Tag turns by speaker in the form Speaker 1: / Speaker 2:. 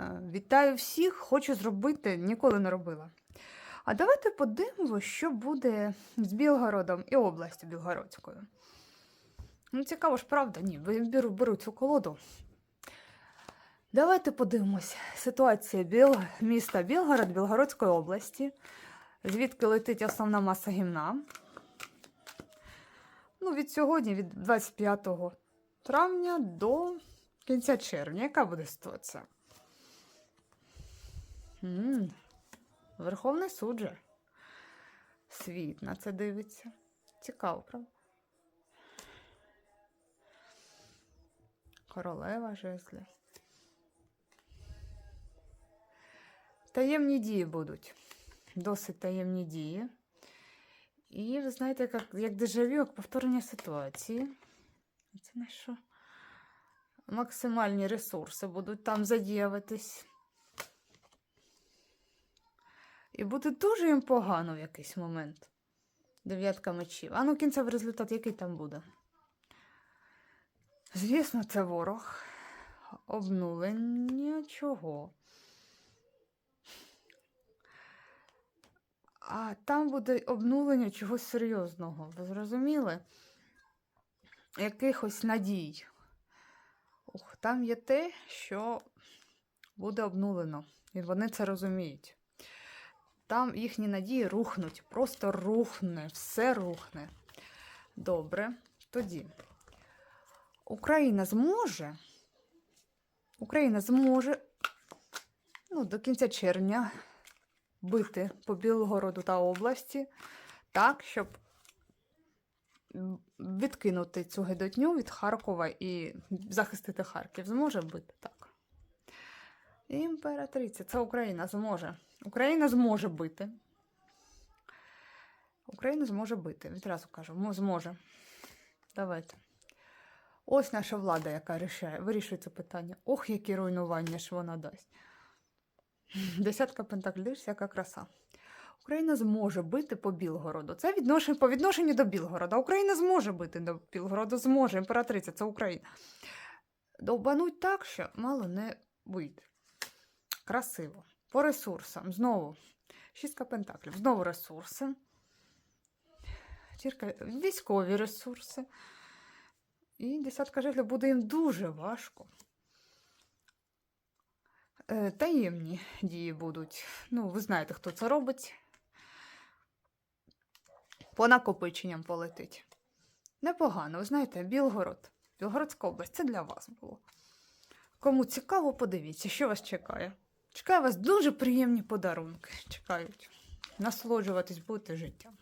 Speaker 1: Е, Вітаю всіх, хочу зробити, ніколи не робила. А давайте подивимося, що буде з Білгородом і областю Білгородською. Ну, цікаво ж, правда? Ні, беру, беру цю колоду. Давайте подивимось. Ситуація Біл... міста Білгород Білгородської області. Звідки летить основна маса гімна. Ну, від сьогодні, від 25 травня до кінця червня. Яка буде ситуація? М Верховний суд же. Світ на це дивиться. Цікаво, правда? Королева жезлів. Таємні дії будуть. Досить таємні дії. І ви знаєте, як, як дежавю, як повторення ситуації. Це на що? Максимальні ресурси будуть там задіюватись. І буде дуже їм погано в якийсь момент. Дев'ятка мечів. А ну кінцевий результат, який там буде? Звісно, це ворог. Обнулення чого? А там буде обнулення чогось серйозного. Ви зрозуміли? Якихось надій. Ух, там є те, що буде обнулено. І вони це розуміють. Там їхні надії рухнуть, просто рухне, все рухне. Добре, тоді. Україна зможе. Україна зможе ну, до кінця червня бити по Білгороду та області так, щоб відкинути цю гидотню від Харкова і захистити Харків. Зможе бити так. Імператриця, це Україна зможе. Україна зможе бити. Україна зможе бити. Відразу кажу, зможе. Давайте. Ось наша влада, яка рішає, вирішує це питання. Ох, які руйнування ж вона дасть. Десятка пентаклів, яка краса. Україна зможе бити по Білгороду. Це відношення, по відношенню до Білгорода. Україна зможе бити до Білгороду, зможе. Імператриця, це Україна. Довбануть так, що мало не вийде. Красиво. По ресурсам. Знову. Шістка пентаклів. Знову ресурси. Тірка, військові ресурси. І десятка жезлів буде їм дуже важко. Е, Таємні дії будуть. Ну, ви знаєте, хто це робить. По накопиченням полетить. Непогано, ви знаєте, Білгород, Білгородська область це для вас було. Кому цікаво, подивіться, що вас чекає. Чекає вас дуже приємні подарунки. Чекають. Насолоджуватись будете життям.